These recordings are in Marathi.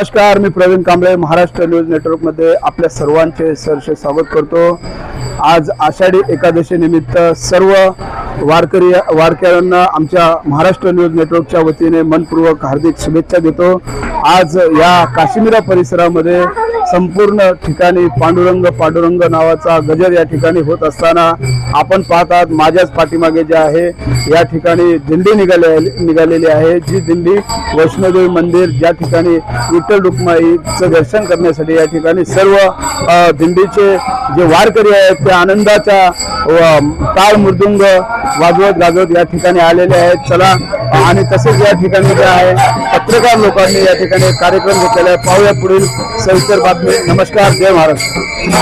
नमस्कार मी प्रवीण कांबळे महाराष्ट्र न्यूज नेटवर्कमध्ये आपल्या सर्वांचे सरसे स्वागत करतो. आज आषाढी एकादशी निमित्त सर्व वारकरी वारकऱ्यांना आमच्या महाराष्ट्र न्यूज नेटवर्कच्या वतीने मनपूर्वक हार्दिक शुभेच्छा देतो. आज या काश्मीरा परिसरामध्ये संपूर्ण ठिकाणी पांडुरंग पांडुरंग नावाचा गजर या ठिकाणी होत असताना आपण पाहत आहात माझ्याच पाठीमागे जे आहे या ठिकाणी दिंडी निघाले निघालेली आहे जी दिंडी वैष्णोदेवी मंदिर ज्या ठिकाणी विठ्ठल रुक्माईचं दर्शन करण्यासाठी या ठिकाणी सर्व दिंडीचे जे वारकरी आहेत ते आनंदाच्या काळ मृदुंग वाजवत गाजवत या ठिकाणी आलेले आहेत. चला आणि तसेच या ठिकाणी जे आहे पत्रकार लोकांनी या ठिकाणी ठिकाणी कार्यक्रम घेतलेला आहे. पाहूया पुढील सविस्तर बातमी. नमस्कार जय महाराष्ट्र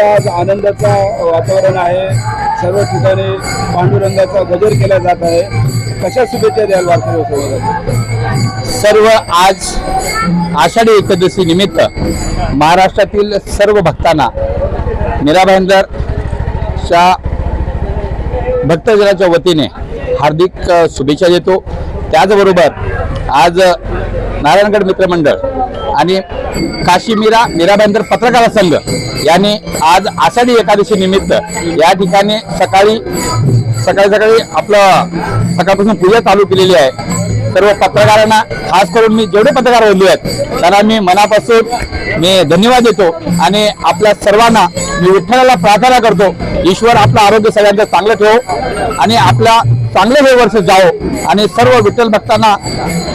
आज आनंदाचा वातावरण आहे. सर्व ठिकाणी पांडुरंगाचा गजर केला जात आहे. कशा शुभेच्छा द्याल वारकरी सर्व आज आषाढी एकादशी निमित्त महाराष्ट्रातील सर्व भक्तांना मीरा भाईंदरच्या भक्तजनाच्या वतीने हार्दिक शुभेच्छा देतो. त्याचबरोबर आज नारायणगड मित्रमंडळ आणि काशी मीरा पत्रकार संघ यांनी आज आषाढी एकादशी निमित्त या ठिकाणी सकाळी सकाळी सकाळी आपलं सकाळपासून पूजा चालू केलेली आहे. सर्व पत्रकारांना खास करून मी जेवढे पत्रकार बोलले आहेत त्यांना मी मनापासून मी धन्यवाद देतो आणि आपल्या सर्वांना मी विठ्ठलाला प्रार्थना करतो. ईश्वर आपलं आरोग्य सगळ्यांचं चांगलं ठेवो आणि आपल्या चांगलं हे वर्ष जाओ आणि सर्व विठ्ठल भक्तांना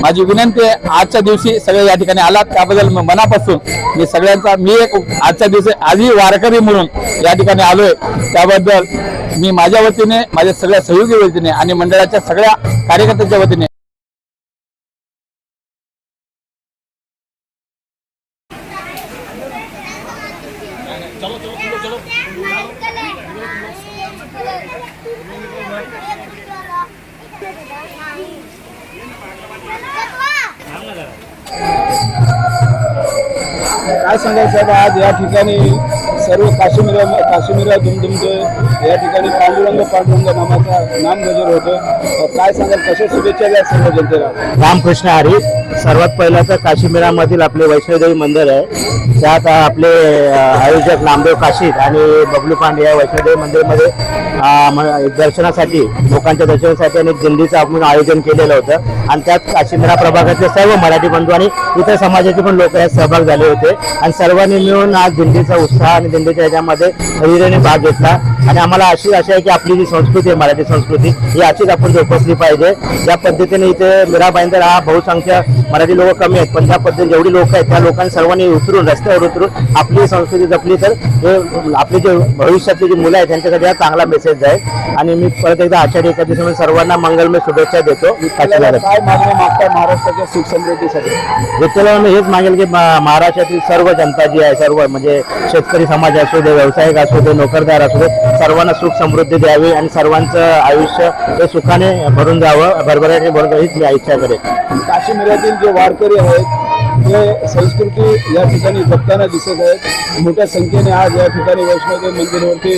माझी विनंती आहे आजच्या दिवशी सगळे या ठिकाणी आलात. त्याबद्दल मी मनापासून मी सगळ्यांचा मी एक आजच्या दिवशी आजही वारकरी म्हणून या ठिकाणी आलोय. त्याबद्दल मी माझ्या वतीने माझ्या सगळ्या सहयोगी वतीने आणि मंडळाच्या सगळ्या कार्यकर्त्यांच्या वतीने काय सांगायचं साहेब आज या ठिकाणी सर्व काश्मीर काश्मीरा दुमदुमते या ठिकाणी पांडुरंग पांडुरंग नामाचा नाम गजर होतो. काय सांगाल? कशा शुभेच्छा द्या सर्व जनतेला? रामकृष्ण हरी सर्वात पहिला तर काश्मीरामधील आपले वैष्णोदेवी मंदिर आहे. त्यात आपले आयोजक नामदेव काशीद आणि बबलू पांडे या वैष्णोदेवी मंदिरमध्ये दर्शनासाठी लोकांच्या दर्शनासाठी आणि दिंडीचं आपण आयोजन केलेलं होतं. आणि त्यात काशीमिरा प्रभागातले सर्व मराठी बंधू आणि इतर समाजाचे पण लोक यात सहभाग झाले होते. आणि सर्वांनी मिळून आज दिंडीचा उत्साह आणि दिंडीच्या ह्याच्यामध्ये हिरिरीने भाग घेतला. आणि आम्हाला अशी आशा आहे की आपली जी संस्कृती आहे मराठी संस्कृती ही अशीच आपण जोपासली पाहिजे. या पद्धतीने इथे मीरा भाईंदर हा बहुसंख्य मराठी लोक कमी आहेत पण त्या पद्धतीने जेवढी लोक आहेत त्या लोकांनी सर्वांनी उतरून रस्त्यावर उतरून आपली संस्कृती जपली तर हे आपले जे भविष्यातली जी मुलं आहेत त्यांच्यासाठी हा चांगला मेसेज आहे. आणि मी परत एकदा आषाढी एकादशी सर्वांना मंगलमय शुभेच्छा देतो. काय महाराष्ट्राच्या विठ्ठलानं हेच मागेल की मा- महाराष्ट्रातील सर्व जनता जी आहे सर्व म्हणजे शेतकरी समाज असू दे व्यावसायिक असू दे नोकरदार असू दे सर्वांना सुख समृद्धी द्यावी आणि सर्वांचं आयुष्य हे सुखाने भरून जावं भरभराटीने भरून जावं हीच मी इच्छा करेन काश्मीरातील जे वारकरी आहेत आपले संस्कृती या ठिकाणी जपताना दिसत आहेत. मोठ्या संख्येने आज या ठिकाणी वैष्णोदेवी मंदिरवरती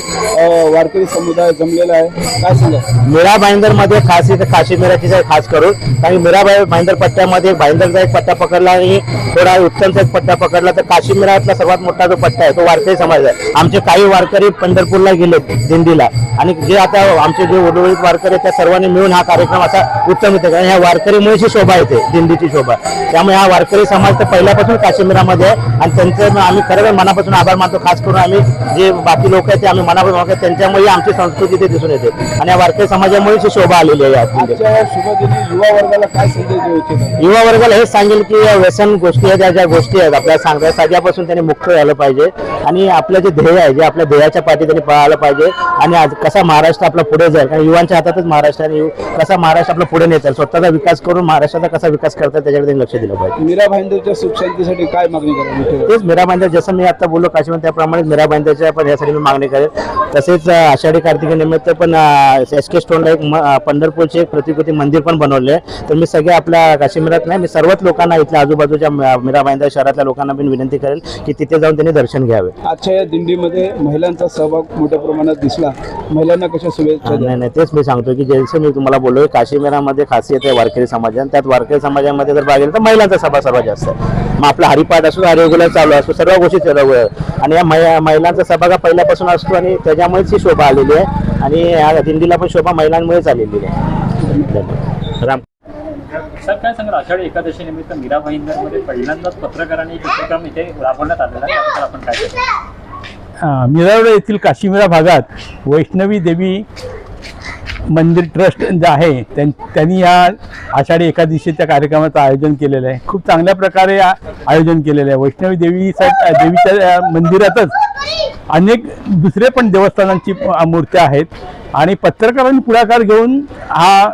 वारकरी समुदाय जमलेला आहे. काय सांगा मीरा भाईंदरमध्ये खास इथं काशी मिराची खास करून कारण की मीरा भाईंदर पट्ट्यामध्ये भाईंदरचा एक पट्टा पकडला आणि थोडा उत्तमचा एक पट्टा पकडला तर काशी मिरातला सर्वात मोठा जो पट्टा आहे तो वारकरी समाज आहे. आमचे काही वारकरी पंढरपूरला गेले दिंडीला. आणि जे आता आमचे जे उर्वरित वारकरी आहेत त्या सर्वांनी मिळून हा कार्यक्रम असा उत्तम येते कारण ह्या वारकरीमुळेची शोभा येते दिंडीची शोभा. त्यामुळे हा वारकरी समाज निमित्त पहिल्यापासून काश्मीरामध्ये आहे. आणि त्यांचे आम्ही खरं मनापासून आभार मानतो. खास करून आम्ही जे बाकी लोक आहेत ते आम्ही मनापासून ओळखतो. त्यांच्यामुळे आमची संस्कृती ते दिसून येते. आणि या वारकरी समाजामुळेच ही शोभा आलेली आहे युवा वर्गाला काय संदेश युवा वर्गाला हेच सांगेल की या व्यसन गोष्टी आहेत या ज्या गोष्टी आहेत आपल्याला सांगतात सगळ्यापासून त्यांनी मुक्त झालं पाहिजे. आणि आपलं जे ध्येय आहे जे आपल्या ध्येयाच्या पाठी त्यांनी पळायला पाहिजे. आणि आज कसा महाराष्ट्र आपला पुढे जाईल कारण युवांच्या हातातच महाराष्ट्र आणि यु- कसा महाराष्ट्र आपला पुढे नेता स्वतःचा विकास करून महाराष्ट्राचा कसा विकास करतात त्याच्याकडे लक्ष दिलं पाहिजे. मीरा भाईंदरच्या सुख शांतीसाठी काय मागणी करा तेच मीरा बांधर जसं मी आता बोललो काशीवर त्याप्रमाणे मीरा बांधरच्या पण यासाठी मी मागणी करेल. तसेच आषाढी कार्तिकीनिमित्त पण एस के स्टोनला एक पंढरपूरचे एक प्रतिकृती मंदिर पण बनवले आहे. तर मी सगळ्या आपल्या काश्मीरात नाही मी सर्वच लोकांना इथल्या आजूबाजूच्या म- मीरा बांधर शहरातल्या लोकांना पण विनंती करेल की तिथे जाऊन त्यांनी दर्शन घ्यावे. आजच्या या दिंडीमध्ये महिलांचा सहभाग मोठ्या प्रमाणात दिसला. महिलांना कशा शुभेच्छा नाही नाही तेच मी सांगतो की जसं मी तुम्हाला बोललो काश्मीरामध्ये खासियत आहे वारकरी समाजात त्यात वारकरी समाजामध्ये जर पाहिजे तर महिलांचा सभा सर्वात जास्त आहे मग आपला हरिपाठ असो हा रेग्युलर चालू असतो सर्व गोष्टी चालू आहे आणि या महि- महिलांचा सहभाग हा पहिल्यापासून असतो आणि त्याच्यामुळेच ही शोभा आलेली आहे. आणि या दिंडीला पण शोभा महिलांमुळेच आलेली आहे. धन्यवाद. राम. सर काय सांगाल? आषाढी एकादशी निमित्त मीरा भाईंदरमध्ये पहिल्यांदाच पत्रकारांनी एक उपक्रम इथे राबवण्यात आलेला आहे. आपण काय मिरावडे येथील काशीमिरा भागात वैष्णवी देवी मंदिर ट्रस्ट जे आहे त्यां- त्यांनी या आषाढी एकादशीच्या कार्यक्रमाचं आयोजन केलेलं आहे. खूप चांगल्या प्रकारे आयोजन केलेलं आहे. वैष्णवी देवीसाठी देवीच्या मंदिरातच अनेक दुसरे पण देवस्थानांची मूर्त्या आहेत. आणि पत्रकारांनी पुढाकार घेऊन हा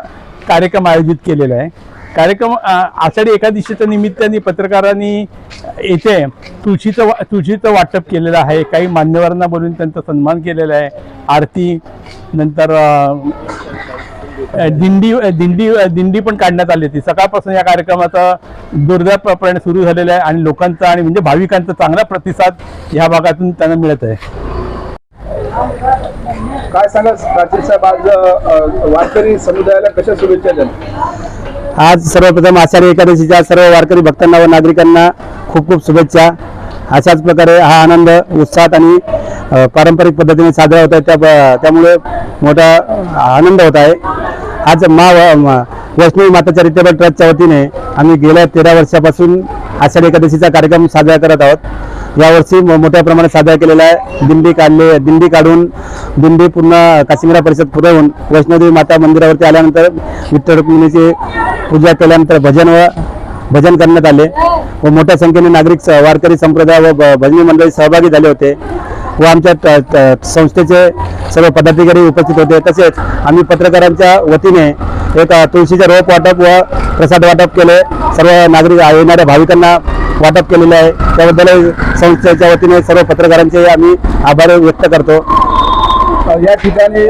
कार्यक्रम आयोजित केलेला आहे. कार्यक्रम आषाढी एकादशीच्या निमित्ताने पत्रकारांनी येथे तुळशीचं वा- तुळशीचं वाटप केलेलं आहे. काही मान्यवरांना बोलून त्यांचा सन्मान केलेला आहे. आरती नंतर दिंडी दिंडी दिंडी पण काढण्यात आली होती. सकाळपासून या कार्यक्रमाचा जोरदारपणे सुरू झालेला आहे आणि लोकांचा आणि म्हणजे भाविकांचा चांगला प्रतिसाद ह्या भागातून त्यांना मिळत आहे. काय सांगा प्राचीन साहेब आज वारकरी समुदायाला कशा शुभेच्छा द्या आज सर्वप्रथम आषाढी एकादशीच्या सर्व वारकरी भक्तांना व नागरिकांना खूप खूप शुभेच्छा. अशाच प्रकारे हा आनंद उत्साहात आणि पारंपरिक पद्धतीने साजरा होत आहे. त्या त्यामुळे मोठा आनंद होत आहे. आज मा वैष्णवी माता चॅरिटेबल ट्रस्टच्या वतीने आम्ही गेल्या तेरा वर्षापासून आषाढी एकादशीचा कार्यक्रम साजरा करत आहोत. यावर्षी मोठ्या प्रमाणात साजरा केलेला आहे. दिंडी काढले दिंडी काढून दिंडी पूर्ण काश्मीरा परिषद पुरवून वैष्णोदेवी माता मंदिरावरती आल्यानंतर विठ्ठल रुक्मिणीची पूजा केल्यानंतर भजन व भजन करण्यात आले व मोठ्या संख्येने नागरिक स- वारकरी संप्रदाय व भजनी मंडळी सहभागी झाले होते. व आमच्या संस्थेचे सर्व पदाधिकारी उपस्थित होते. तसेच आम्ही पत्रकारांच्या वतीने एक तुळशीचे रोप वाटप व प्रसाद वाटप केले. सर्व नागरिक येणाऱ्या भाविकांना वाटप केलेले आहे. त्याबद्दल संस्थेच्या वतीने सर्व पत्रकारांचे आम्ही आभार व्यक्त करतो. या ठिकाणी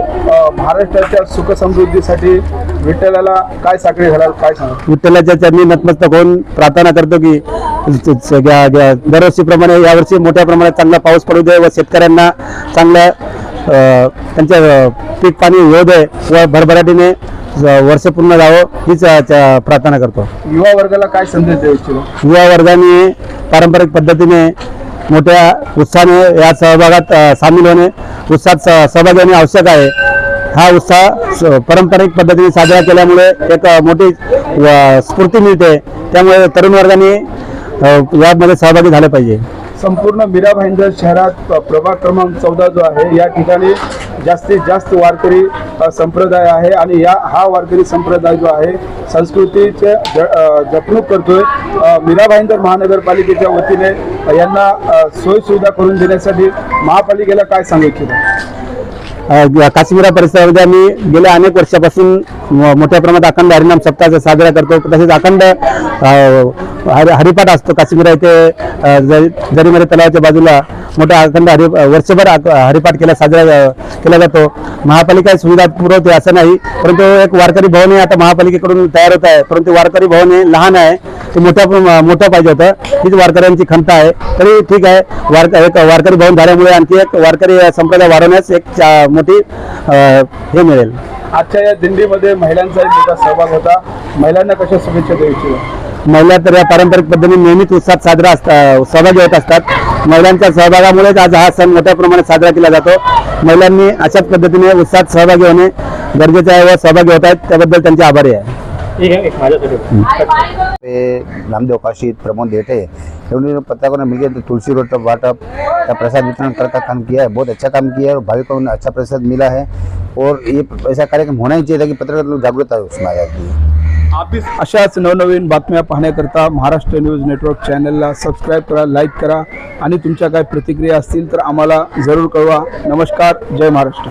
महाराष्ट्राच्या सुख समृद्धीसाठी विठ्ठलाला काय साखळी घालाल काय सांगा विठ्ठलाच्या चरणी नतमस्तक होऊन प्रार्थना करतो की दरवर्षीप्रमाणे यावर्षी मोठ्या प्रमाणात चांगला पाऊस पडू दे व शेतकऱ्यांना चांगल्या त्यांच्या पीक पाणी येऊ दे व भरभराटीने वर्ष पूर्ण जावं हीच प्रार्थना करतो. युवा वर्गाला काय संदेश देऊ इच्छितो? युवा वर्गाने पारंपरिक पद्धतीने मोठ्या उत्साहाने या सहभागात सामील होणे उत्साहात स- सहभागी होणे आवश्यक आहे. हा उत्साह पारंपरिक पद्धतीने साजरा केल्यामुळे एक मोठी स्फूर्ती मिळते. त्यामुळे तरुण वर्गाने यामध्ये सहभागी झाले पाहिजे. संपूर्ण मीरा भाईंदर शहरात प्रभाग क्रमांक चौदा जो आहे या ठिकाणी जास्तीत जास्त वारकरी संप्रदाय आहे आणि या हा वारकरी संप्रदाय जो आहे संस्कृतीचे ज जपणूक करतोय. मीरा भाईंदर महानगरपालिकेच्या वतीने यांना सोयीसुविधा करून देण्यासाठी महापालिकेला काय सांगू इच्छितो? काश्मीरा परिसरामध्ये आम्ही गेल्या अनेक वर्षापासून मोठ्या प्रमाणात अखंड हरिनाम सप्ताह साजरा करतो. तसेच अखंड हरिपाठ असतो काश्मीरा इथे जरी- जरीमध्ये तलावाच्या बाजूला. मोठा अखंड हरि वर्षभर हरिपाठ केला साजरा केला जातो. महापालिका सुविधा पुरवते असं नाही परंतु एक वारकरी भवन हे आता महापालिकेकडून तयार होत आहे. परंतु वारकरी भवन हे लहान आहे ते मोठ्या मोठं पाहिजे होतं. हीच वारकऱ्यांची खंत आहे. तरी ठीक आहे वारक एक वारकरी भवन झाल्यामुळे आणखी एक वारकरी संप्रदाय वाढवण्यास एक चा- मोठी हे मिळेल. आजच्या या दिंडीमध्ये महिलांचाही मोठा सहभाग होता. महिलांना कशा शुभेच्छा इच्छितो महिला तर या पारंपरिक पद्धतीने नेहमीच उत्साहात साजरा असतात सहभागी होत असतात. महिलांच्या सहभागामुळेच आज हा सण मोठ्या प्रमाणात साजरा केला जातो. महिलांनी अशाच पद्धतीने उत्साहात सहभागी होणे गरजेचे आहे व सहभागी होत आहेत. त्याबद्दल त्यांचे आभारी आहे. नामदेव काशीद प्रमोद डेटे उन्होंने पत्रकारों ने मिलकर तुलसी रोड का वाटअप का प्रसाद वितरण कर का काम किया है बहुत अच्छा काम किया है और भाविकों को अच्छा प्रसाद मिला है और ये ऐसा कार्यक्रम होना ही चाहिए ताकि पत्रकार लोग जागरूकता उसमें आ जाती है। अशाच नवनवीन बातम्या पाहण्याकरता महाराष्ट्र न्यूज नेटवर्क चॅनलला सबस्क्राईब करा लाईक करा आणि तुमच्या काय प्रतिक्रिया असतील तर आम्हाला जरूर कळवा. नमस्कार जय महाराष्ट्र.